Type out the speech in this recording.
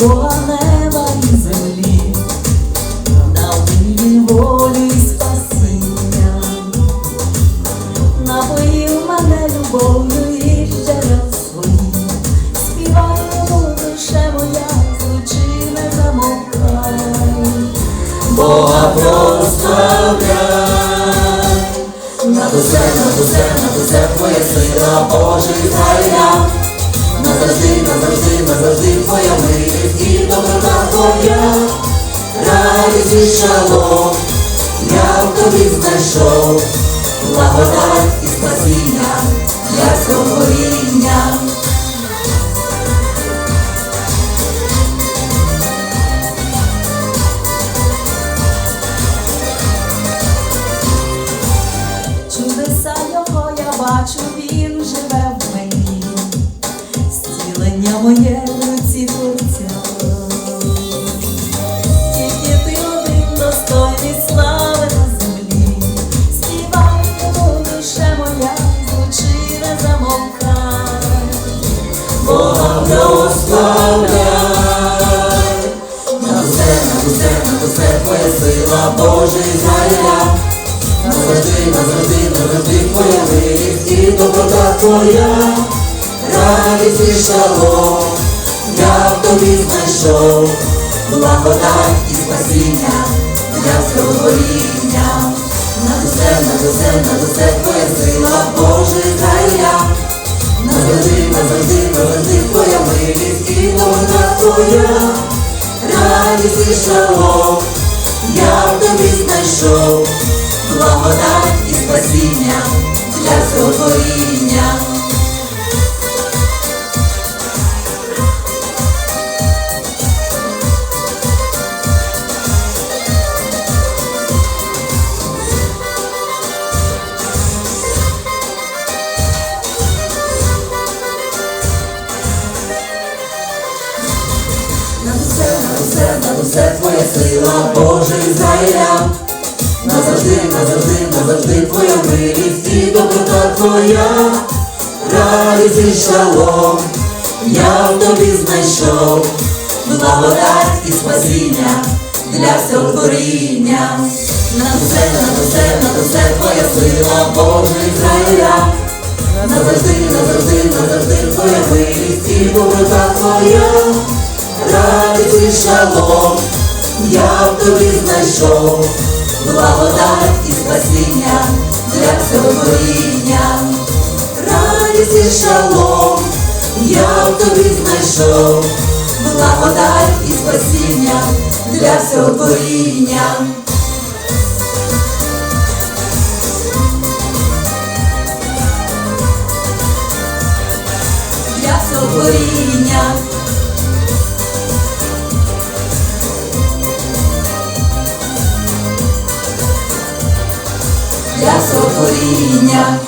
Бога неба і землі, на вільній волі спасіння, напоїв мене любов'ю і ще раз свої, співаю душе моя, звучи не замовкай, Бога прославляй, на душе, на душе, на душе твоя сила, божий. Ізраїля твоя. Радість і шалом, я в тобі знайшов, благодать і спасіння, для створіння. Чудеса його я бачу, він живе в мені, зцілення моє на усе, на твоя сила, Боже Ізраїля. Назавжди, назавжди, назавжди твоя милість і доброта твоя, радість і шалом, я в тобі знайшов, благодать і спасіння для всього творіння. Над усе, над усе, над усе твоя сила, Боже Ізраїля. Назавжди, назавжди, назавжди твоя милість і доброта твоя, радість слышало, я в тобі знайшов, благодать усе, над усе, над усе твоя сила, Боже Ізраїля. Назавжди, назавжди, назавжди твоя милість і доброта твоя, радість і шалом, я в тобі знайшов, благодать і спасіння для всього творіння. Над усе, над усе, над усе твоя сила, Боже Ізраїля. Назавжди, назавжди, назавжди твоя милість і доброта твоя, радість і шалом, я в тобі знайшов, благодать і спасіння для всього творіння. Радість і шалом, я в тобі знайшов, благодать і спасіння для всього творіння. Для всього. покоління.